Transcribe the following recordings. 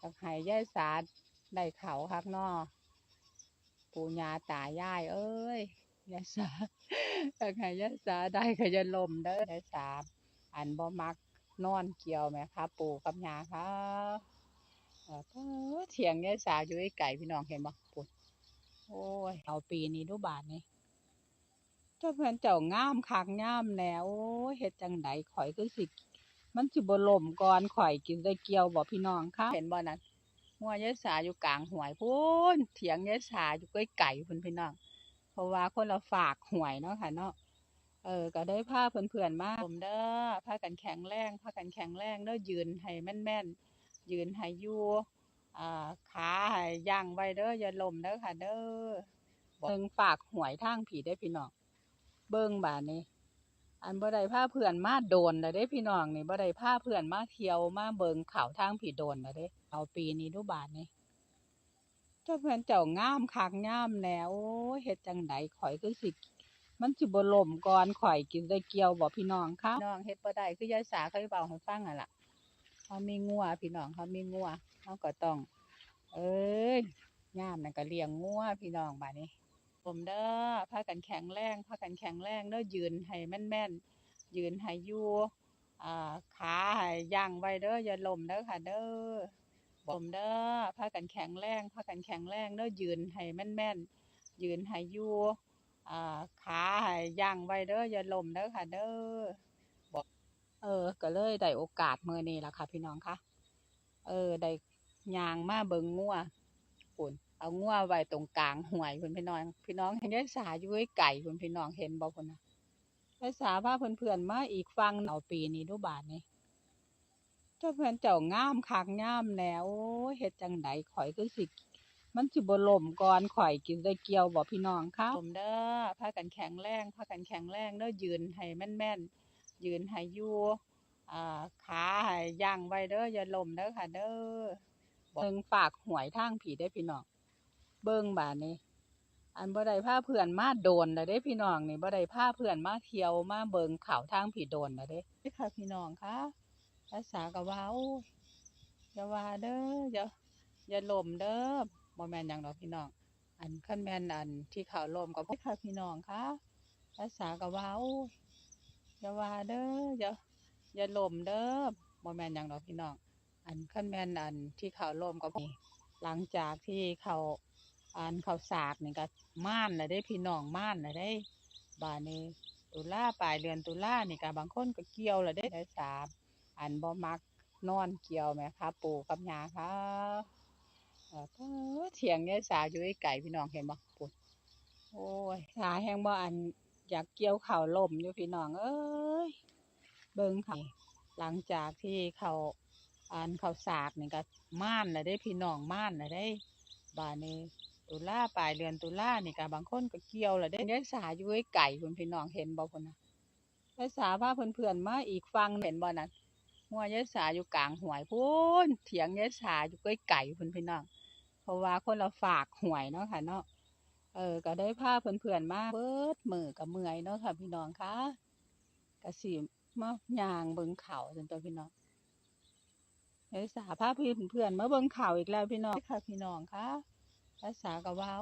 อยากให้ยายสาได้เขาคักเนอปู่ยาตายาย เอ้ยยายสาอยากให้ยายสาได้ก็อย่าลมเด้อยายสาอันบ่มักนอนเกี่ยวแหมครับ ปู่กับยาครับเออเด้อเถียงยายสาอยู่ไอไกลๆพี่น้องเห็นบ่ปุ่นโอ้ยเอาปีนี้ดูบาทนี่เจ้าเพิ่อนเจ้างามคักงามแน่โอ้เฮ็ดจังใดข่อยคือสิ มันสิบลมก่อนข่อยกินได้เกี่ยวบ่พี่น้องค่ะเห็นบ่นั่นหัวยายสาอยู่กลางหวยพูนเถียงยายสาอยู่ไกลๆพุ่นพี่น้อง เพราะว่าคนละฝากหวยเนาะค่ะเนาะเออก็ได้พาเพื่อนๆมาผมเด้อพากันแข็งแรงพากันแข็งแรงเด้อยืนให้แม่นๆยืนให้ยู่อ่าขาให้ย่างไว้เด้ออย่าล้มเด้อค่ะเด้อเบิ่งฝากหวยทางผีได้พี่น้องเบิ่งบาดนี้ อันบ่ได้พาเพื่อนมาโดนแล้วเด้พี่น้องนี่บ่ได้พาเพื่อนมาเที่ยวมาเบิงเขาทางผีโดนแล้วเด้เอาปีนี้ดูบาดนี้เจ้าเพื่อนเจ้างามคักงามแน่โอ้เฮ็ดจังใดข่อยคือสิมันสิบ่ล่มก่อนข่อยกินได้เกี่ยวบ่พี่น้องคะน้องเฮ็ดบ่ได้คือยายสาเคยเว้าให้ฟังอะล่ะเขามีงัวพี่น้องเขามีงัวเขาก็ต้อง เอ้ยยามนั่นก็เลี้ยงงัวพี่น้องบัดนี้ ผมเด้อพากันแข็งแรงพากันแข็งแรงเด้อยืนให้แม่นๆ ยืนให้อยู่อ่าขาให้ย่างไว้เด้ออย่าล้มเด้อค่ะเด้อผมเด้อพากันแข็งแรงพากันแข็งแรงเด้อยืนให้แม่นๆ ยืนให้อยู่อ่าขาให้ย่างไว้เด้ออย่าล้มเด้อค่ะเด้อบอกเออ ก็เลยได้โอกาสเมื้อนี้ละค่ะ พี่น้องคะเออได้ยางมาเบิงงัวปุ่น เอางัวไว้ตรงกลางห้วยพุ่นพี่น้อง พี่น้องเห็นยายสาอยู่ไกลๆพุ่นพี่น้องเห็นบ่พุ่นน่ะยายสาพาเพื่อนๆมาอีกฝั่งเอาปีนี้ดูบาดนี้เจ้าเพื่อนเจ้างามคักงามแหน่โอ้ยเฮ็ดจังใดข่อยคือสิ มันสิบ่ล่มก่อนข่อยกินได้เกี่ยวบ่พี่น้องคะผมเด้อพากันแข็งแรงพากันแข็งแรงเด้อยืนให้แม่นๆยืนให้อยู่อ่าขาให้ย่างไว้เด้ออย่าล้มเด้อค่ะเด้อเบิ่งฝากหวยทางผีได้อพี่น้อง เบิ่งบาดนี้ อันบ่ได้พาเพื่อนมาโดนแล้วเด้พี่น้องนี่บ่ได้พาเพื่อนมาเที่ยวมาเบิ่งเขาทางผีโดนแล้วเด้ค่ะพี่น้องคะภาษาก็ว่าโอ้ยอย่าว่าเด้ออย่าอย่าล้มเด้อบ่แม่นหยังดอกพี่น้อง อันคันแม่นอันที่เขาล้มก็บ่ค่ะพี่น้องคะภาษาก็ว่าโอ้ยอย่าว่าเด้ออย่าอย่าล้มเด้อบ่แม่นหยังดอกพี่น้อง อันคันแม่นอันที่เขาล้มก็หลังจากที่เขา อันเขาสากนี่ก็ม่านเลยได้พี่น้องม่านเลยได้บานนี้ตุลาปลายเดือนตุลานี่ก็บางคนก็เกี่ยวเลยได้ได้สามอันบ่มักนอนเกี่ยวไหมคะปู่กับยาค่ะเออเด้อเถียงยสาอยู่ไกลๆพี่น้องเห็นบ่ปุ่นโอ้ยสาแห้งบ่อันอยากเกี่ยวข้าวล่มอยู่พี่น้องเอ้ยเบิ่งค่ะหลังจากที่เขาอันเขาสากนี่ก็ม่านเลยได้พี่น้องม่านเลยได้บานนี้ ตุลาปลายเดือนตุลานี่ก็บางคนก็เกี่ยวแล้วเด้ยายสาอยู่ไกลๆพุ่นพี่น้องเห็นบ่พุ่นน่ะยายสาพาเพื่อนๆมาอีกฝั่งเห็นบ่นั่นหัวยายสาอยู่กลางหวยพูนเถียงยายสาอยู่ไกลๆพุ่นพี่น้อง เพราะว่าคนละฝากหวยเนาะค่ะเนาะเออก็ได้พาเพื่อนๆมาเบิดมือกับเมื่อยเนาะค่ะพี่น้องคะก็สิมาย่างเบิงเข่าจนตัวพี่น้องยายสาพาเพื่อนๆมาเบิงเข่าอีกแล้วพี่น้องค่ะพี่น้องคะ ภาษาก็ว่า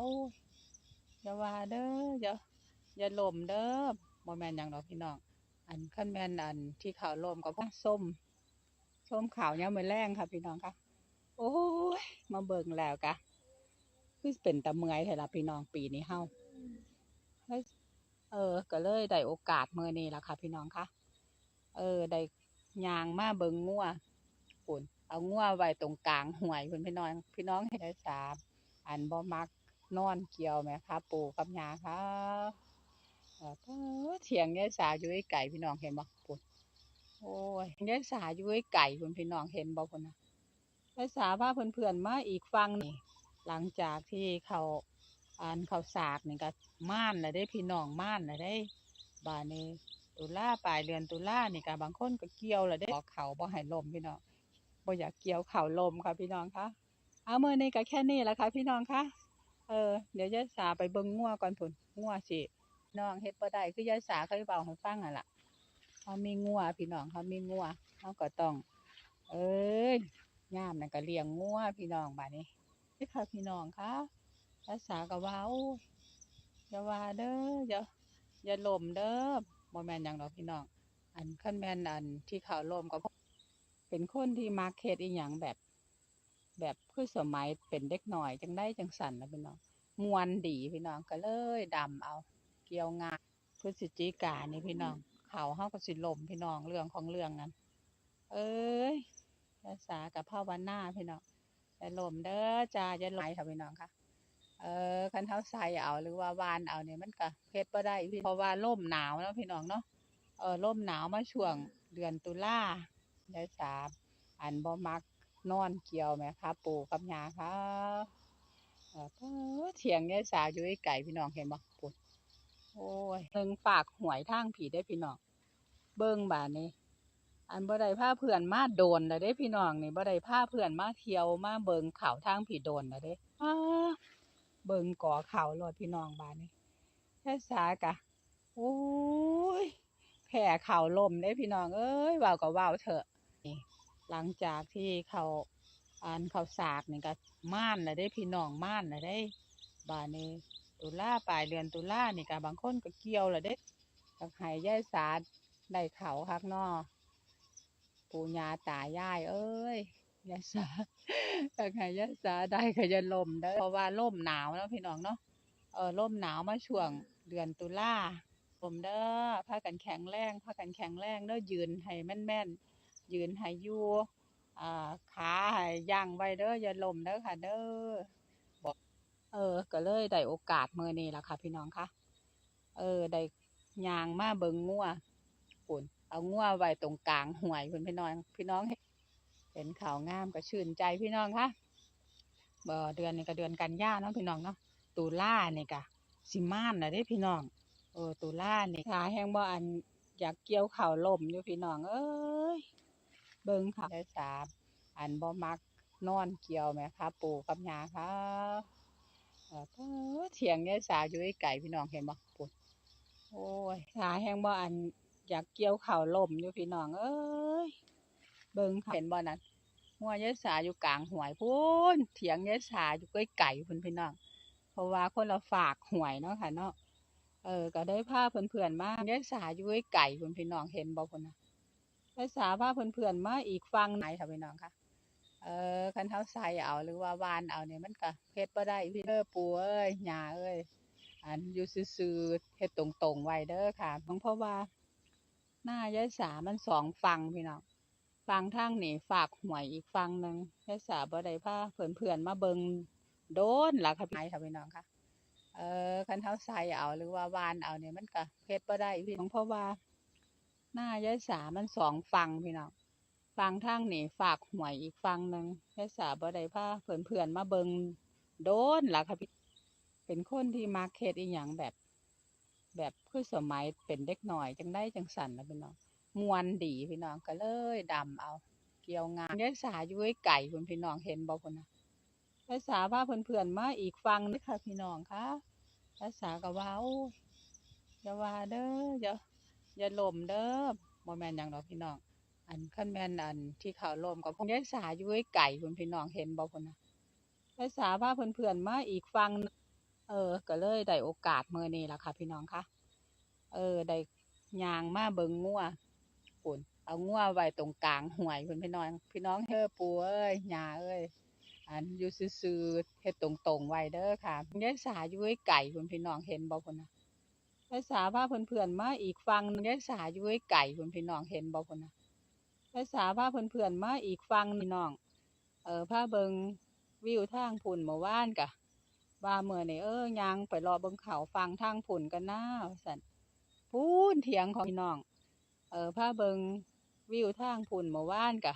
อย่าว่าเด้ออย่าอย่าล้มเด้อบ่แม่นหยังดอกพี่น้อง อันคันแม่นอันที่เขาวลมก็พวกส้มส้มขาวยามมื้อแรงค่ะพี่น้องค่ะ โอ้ยมาเบิ่งแล้วกะคือเป็นตะเมื่อยแท้ล่ะพี่น้องปีนี้เฮาเออ ก็เลยได้โอกาสมื้อนี้ละค่ะ พี่น้องค่ะ เออได้ยางมาเบิ่งงัวปุ่นเอางัวไว้ตรงกลางห้วยพุ่นพี่น้อง พี่น้องเห็นได้สาม อันบ่มักนอนเกี่ยวไหมคะปู่กับยาค่ะเออเถียงยายสาอยู่ไกลๆพี่น้องเห็นบ่ปุ่นโอ้ยยายสาอยู่ไกลๆพุ่นพี่น้องเห็นบ่พุ่นนะยายสาพาเพื่อนๆมาอีกฝั่งนี่หลังจากที่เขาอันเขาสากนี่ก็ม่านเลยได้พี่น้องม่านเลยได้บานนี้ตุลาปลายเดือนตุลานี่ก็บางคนก็เกี่ยวแล้วได้บอกเขาบ่ให้ลมพี่น้องบ่อยากเกี่ยวเขาลมค่ะพี่น้องคะ เอามือนี้ก็แค่นี้แหละค่ะพี่น้องคะเออเดี๋ยวยายสาไปเบิ่งงัวก่อนพุ่นงัวสิน้องเฮ็ดบ่ได้คือยายสาเคยเว้าให้ฟังอะล่ะเขามีงัวพี่น้องเขามีงัวเขาก็ต้อง เอ้ยยามนั่นก็เลี้ยงงัวพี่น้องบัดนี้นี่ค่ะพี่น้องคะภาษาก็ว่าอย่าว่าเด้ออย่าอย่าล่มเด้อบ่แม่นหยังดอกพี่น้อง อันคันแม่นอันที่เขาล่มก็เป็นคนที่มักเฮ็ดอีหยังแบบ แบบคือสมัยเป็นเด็กหน้อยจังได้จังสันนะพี่น้องมวนดีพี่น้องก็เลยดำเอา เกี่ยวงานพฤศจิกานี่พี่น้องเขาเฮาก็สิลมพี่น้องเรื่องของเรื่องนั้น เอ้ยภาษากับภาวนาพี่น้องอย่าล่มเด้อจ้าอย่าไหลค่ะพี่น้องค่ะเออคันเท้าใส่เอาหรือว่าวานเอาเนี่ยมันก็เฮ็ดบ่ได้พี่เพราะว่าลมหนาวเนาะพี่น้องเนาะเออลมหนาวมาช่วงเดือนตุลาได้สามอันบ่มัก นอนเกี่ยวแหมคะปู่กับยาค่ะเออเพิ่นเถียงยสาวอยู่ไกลๆพี่น้องเห็นบ่ปุ่นโอ้ยเบิ่งปากหวยทางผีได้พี่น้องเบิ่งบาดนี้ อันบ่ได้พาเพื่อนมาโดนแล้วเด้พี่น้องนี่บ่ได้พาเพื่อนมาเที่ยวมาเบิ่งเขาทางผีโดนแล้วเด้เบิ่งก่อเขาโลดพี่น้องบาดนี้แค่สากะโอ้ยแผ่เข่าลมเด้พี่น้องเอ้ยเว้าก็เว้าเถอะนี่ หลังจากที่เขาอันเขาสากนี่ก็ม่านแล้วเด้พี่น้องม่านแล้วเด้บาดนี้ตุลาปลายเดือนตุลานี่ก็บางคนก็เกี่ยวแล้วเด้ก็ให้ย่ายสาได้เขาคักนาะปู่ย่าตายาย เอ้ยยายสาถ้าใครยายสาได้ก็จะลมเด้เพราะว่าลมหนาวเนาะพี่น้องเนาะเออลมหนาวมาช่วงเดือนตุลาลมเด้อพากันแข็งแรงพากันแข็งแรงเด้อยืนให้แม่นๆ ยืนให้อยู่ขาให้ย่างไว้เด้ออย่าล้มเด้อค่ะ เด้อบอกเออ ก็เลยได้โอกาสมื้อนี้ละค่ะ พี่น้องค่ะเออได้ยางมาเบิงงัวปุ่นเอางัวไว้ตรงกลางห่วยคุณพี่น้อง พี่น้องเห็นข่าวงามก็ชื่นใจพี่น้องคะเบ่เดือนนี้ก็เดือนกันยาเนาะพี่น้องเนาะตุลาเนี่ยก็สิมานน่ะเด้พี่น้องเออตุลาเนี่ยขาแห้งบ่อันอยากเกี่ยวข้าวลมอยู่พี่น้องเอ้ย เบิ่งค่ะได้สามอันบ่มักนอนเกี่ยวแหมคะปู่กับยาค่ะเออเถียงยายสาอยู่ไกลๆพี่น้องเห็นบ่ปุ่นโอ้ยขาแห้งบ่อันอยากเกี่ยวข้าวล่มอยู่พี่น้องเอ้ยเบิ่งค่ะเห็นบ่นั่นหัวยายสาอยู่กลางหวยพูนเถียงยายสาอยู่ใกล้ไก่พุ่นพี่น้องเพราะว่าคนละฝากหวยเนาะค่ะเนาะเออก็ได้พาเพื่อนๆมายายสาอยู่ใกล้ไก่พุ่นพี่น้องเห็นบ่พุ่นน่ะ ยายสาพาเพื่อนๆมาอีกฝั่งไหนค่ะพี่น้องค่ะ เออคันเท้าใส่เอาหรือว่าวานเอาเนี่ยมันก็เฮ็ดบ่ได้พี่เด้อปูเอ้ยยาเอ้ยอันอยู่ซื่อเฮ็ดตรงๆไว้เด้อค่ะเพราะว่าหน้ายายสามันสองฝั่งพี่น้องฝั่งทางนี่ฝากหวยอีกฝั่งหนึ่งยายสาบ่ได้พาเพื่อนๆมาเบิงโดนหล่ะค่ะพี่ค่ะพี่น้องค่ะ เออคันเท้าใส่เอาหรือว่าวานเอาเนี่ยมันก็เฮ็ดบ่ได้พี่น้องเพราะว่า หน้ายายสามันสองฝั่งพี่น้องฝั่งทางนี่ฝากหวยอีกฝั่งหนึ่งยายสาบ่ได้พาเพื่อนๆมาเบิงโดนล่ะค่ะพี่เป็นคนที่มักเฮ็ดอีหยังแบบ แบบคือสมัยเป็นเด็กหน้อยจังได้จังสันนะพี่น้องมวนดีพี่น้องก็เลยดำเอา เกี่ยวงานยายสาอยู่ไกลๆพุ่นพี่น้องเห็นบ่พุ่นน่ะยายสาพาเพื่อนๆมาอีกฝั่งนึงค่ะพี่น้องค่ะยายสาก็ว่าโอ้ยอย่าว่าเด้ออย่า อย่าลมเด้อบ่แมนยังดอกพี่น้อง อันคันแมนอันที่เขาลมก็เพราะยายสาอยู่ไอ้ไกลๆพุ่นพี่น้องเห็นบ่พุ่นน่ะยายสาพาเพื่อนๆมาอีกฝั่งเออ ก็เลยได้โอกาสเมื้อนี้ล่ะค่ะ พี่น้องค่ะเออได้ยางมาเบิงงัวปุ่นเอางัวไว้ตรงกลางห้วยพุ่นพี่น้อง พี่น้องเด้อปู่เอ้ยยาเอ้ยอันอยู่ซื่อๆเฮ็ดตรงๆไว้เด้อค่ะยายสาอยู่ไอ้ไกลๆพุ่นพี่น้องเห็นบ่พุ่นน่ะ ยายสาพาเพื่อนๆมาอีกฝั่งยายสาอยู่ไกลๆพุ่นพี่น้องเห็นบ่พุ่นนะยายสาพาเพื่อนๆมาอีกฝั่งพี่น้อง เออพาเบิงวิวทางพุ่นเมื่อวานกะว่าเมื่อนี่เออยางไปรอเบิงเขาฟังทางผุ่นกันหนะว่าซั่นพูนเถียงของพี่น้อง เออพาเบิงวิวทางผุ่นเมื่อวานกะ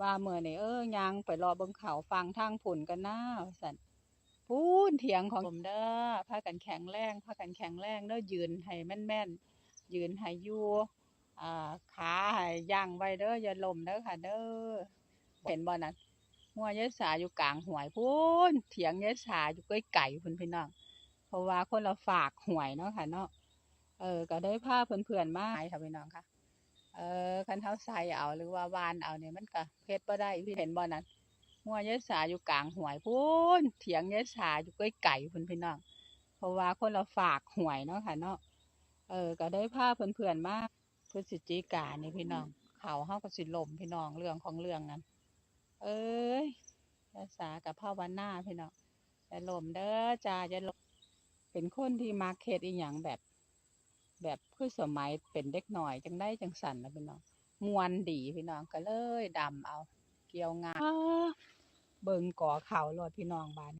ว่าเมื่อนี่เออยางไปรอเบิงเขาฟังทางผุ่นกันหนะว่าซั่น พูนเถียงของผมเด้อพากันแข็งแรงพากันแข็งแรงเด้อยืนให้แม่นๆ ยืนให้อยู่อ่าขาให้ย่างไว้เด้ออย่าล้มเด้อค่ะ เด้อเห็นบ่นั่นหัวยายสาอยู่กลางหวยพูนเถียงยายสาอยู่ใกล้ไก่พุ่นพี่น้องเพราะว่าคนเราฝากหวยเนาะค่ะเนาะเออ ก็ได้พาเพื่อนๆมาให้ค่ะพี่น้องค่ะเออคันเท้าใส่เอาหรือว่าวานเอาเนี่ยมันก็เฮ็ดบ่ได้พี่เห็นบ่นั่น หัวยายสาอยู่กลางหวยพูนเถียงยายสาอยู่ใกล้ไก่พุ่นพี่น้องเพราะว่าคนเราฝากหวยเนาะค่ะเนาะเออ ก็ได้พาเพื่อนๆมาพฤศจิกานี่พี่น้อง เขาเฮาก็สิล่มพี่น้องเรื่องของเรื่องนั้น เอ้ยยายสากับภาวนาพี่น้องอย่าล่มเด้อจ้าอย่าล่มเป็นคนที่มาเฮ็ดอีหยังแบบ แบบคือสมัยเป็นเด็กหน่อยจังได้จังสันนะพี่น้องมวนดีพี่น้องก็เลยดำเอา เกี่ยวงานอ้า เบิ่งก่อเขาโลดพี่น้องบ้าน